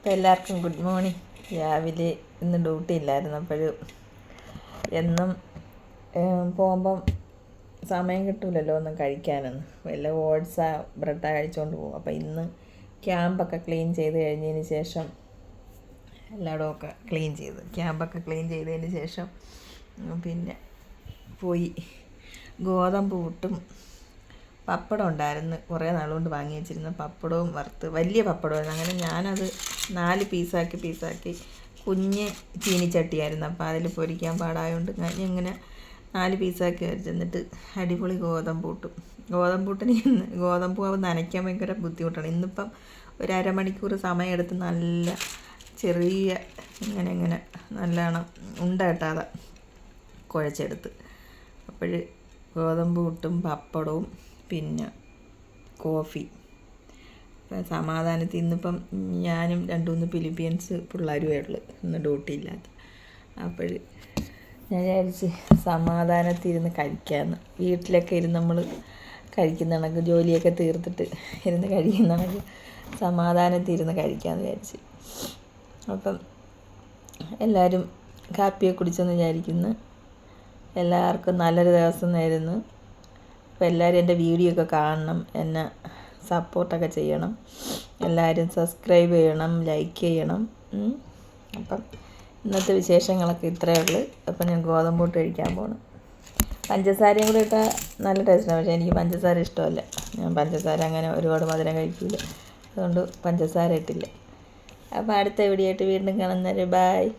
അപ്പോൾ എല്ലാവർക്കും good morning രാവിലെ ഇന്ന് ഡ്യൂട്ടി ഇല്ലായിരുന്നു. അപ്പോഴും എന്നും പോകുമ്പം സമയം കിട്ടൂലല്ലോ ഒന്നും കഴിക്കാനൊന്നും. വല്ല ഓട്സാ ബ്രെഡാ കഴിച്ചുകൊണ്ട് പോകും. അപ്പോൾ ഇന്ന് ക്യാമ്പൊക്കെ ക്ലീൻ ചെയ്ത് കഴിഞ്ഞതിന് ശേഷം എല്ലായിടവും ഒക്കെ ക്ലീൻ ചെയ്ത്. ക്യാമ്പൊക്കെ ക്ലീൻ ചെയ്തതിന് ശേഷം പിന്നെ പോയി ഗോതമ്പ് പുട്ടും പപ്പടം ഉണ്ടായിരുന്നു. കുറേ നാളുകൊണ്ട് വാങ്ങി വെച്ചിരുന്ന പപ്പടവും വറുത്ത് വലിയ പപ്പടമായിരുന്നു. അങ്ങനെ ഞാനത് നാല് പീസാക്കി പീസാക്കി കുഞ്ഞ് ചീനിച്ചട്ടിയായിരുന്നു. അപ്പോൾ അതിൽ പൊരിക്കാൻ പാടായതുകൊണ്ട് ഞാൻ ഇങ്ങനെ നാല് പീസാക്കി വെച്ചിരുന്നിട്ട് അടിപൊളി ഗോതമ്പൂട്ടും ഗോതമ്പൂട്ടിന് ഗോതമ്പ് പുട്ടിന് ഇന്ന് ഗോതമ്പ് മാവ് നനയ്ക്കാൻ ഭയങ്കര ബുദ്ധിമുട്ടാണ്. ഇന്നിപ്പം ഒരു അരമണിക്കൂർ സമയമെടുത്ത് നല്ല ചെറിയ ഇങ്ങനെ ഇങ്ങനെ നല്ലോണം ഉണ്ട കെട്ടാതെ കുഴച്ചെടുത്ത്. അപ്പോൾ ഗോതമ്പ് പുട്ടും പപ്പടവും പിന്നെ കോഫി. സമാധാനത്തിൽ ഇന്നിപ്പം ഞാനും രണ്ട് മൂന്ന് ഫിലിപ്പീൻസ് പിള്ളേരുമേ ഉള്ളു ഇന്ന് ഡ്യൂട്ടി ഇല്ലാത്ത. അപ്പോൾ ഞാൻ വിചാരിച്ച് സമാധാനത്തിൽ ഇരുന്ന് കഴിക്കാമെന്ന് വീട്ടിലൊക്കെ ഇരുന്ന് നമ്മൾ കഴിക്കുന്ന കണക്ക് ജോലിയൊക്കെ തീർത്തിട്ട് ഇരുന്ന് കഴിക്കുന്ന കണക്ക് സമാധാനത്തിൽ ഇരുന്ന് കഴിക്കാമെന്ന് വിചാരിച്ച്. അപ്പം എല്ലാവരും കാപ്പിയെ കുടിച്ചെന്ന് വിചാരിക്കുന്നു. എല്ലാവർക്കും നല്ലൊരു ദിവസം നേരുന്നു അപ്പോൾ എല്ലാവരും എന്റെ വീഡിയോ ഒക്കെ കാണണം എന്നെ സപ്പോർട്ടൊക്കെ ചെയ്യണം. എല്ലാവരും സബ്സ്ക്രൈബ് ചെയ്യണം ലൈക്ക് ചെയ്യണം. അപ്പം ഇന്നത്തെ വിശേഷങ്ങളൊക്കെ ഇത്രയേ ഉള്ളൂ. അപ്പം ഞാൻ ഗോതമ്പ് ഇട്ട് കഴിക്കാൻ പോകണം പഞ്ചസാരയും കൂടി ഇട്ടാൽ നല്ല ടേസ്റ്റാണ് പക്ഷേ എനിക്ക് പഞ്ചസാര ഇഷ്ടമല്ല. ഞാൻ പഞ്ചസാര അങ്ങനെ ഒരുപാട് മധുരം കഴിക്കില്ല അതുകൊണ്ട് പഞ്ചസാര ഇട്ടില്ല. അപ്പോൾ അടുത്ത വീഡിയോ ആയിട്ട് വീണ്ടും കാണുന്നവർ ബായ്